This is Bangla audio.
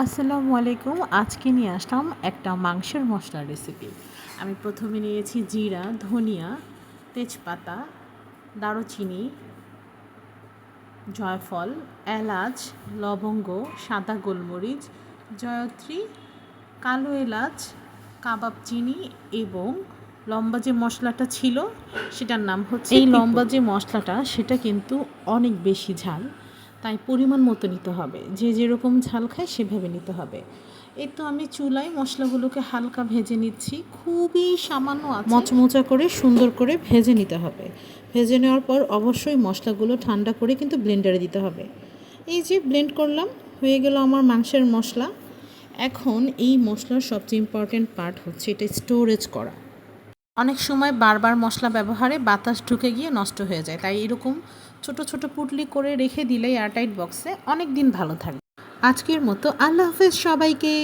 আসসালামু আলাইকুম। আজকে নিয়ে আসলাম একটা মাংসের মশলার রেসিপি আমি প্রথমে নিয়েছি জিরা ধনিয়া তেজপাতা দারুচিনি জয়ফল এলাচ লবঙ্গ সাদা গোলমরিচ জয়ত্রী কালো এলাচ কাবাব চিনি এবং লম্বা যে মশলাটা ছিল সেটার নাম হচ্ছে এই লম্বা যে মশলাটা সেটা কিন্তু অনেক বেশি ঝাল। তাই পরিমাণ মতো নিতে হবে। যে যেরকম ঝাল খায় সেভাবে নিতে হবে। এই তো আমি চুলায় মশলাগুলোকে হালকা ভেজে নিচ্ছি। খুবই সামান্য মচমচা করে সুন্দর করে ভেজে নিতে হবে। ভেজে নেওয়ার পর অবশ্যই মশলাগুলো ঠান্ডা করে কিন্তু ব্লেন্ডারে দিতে হবে। এই যে ব্লেন্ড করলাম, হয়ে গেল আমার মাংসের মশলা। এখন এই মশলার সবচেয়ে ইম্পর্ট্যান্ট পার্ট হচ্ছে এটা স্টোরেজ করা। অনেক সময় বারবার মশলা ব্যবহারে বাতাস ঢুকে গিয়ে নষ্ট হয়ে যায়। তাই এরকম ছোট ছোট পুটলি করে রেখে দিলে এয়ারটাইট বক্সে অনেক দিন ভালো থাকবে। আজকের মতো আল্লাহ হাফেজ সবাইকে।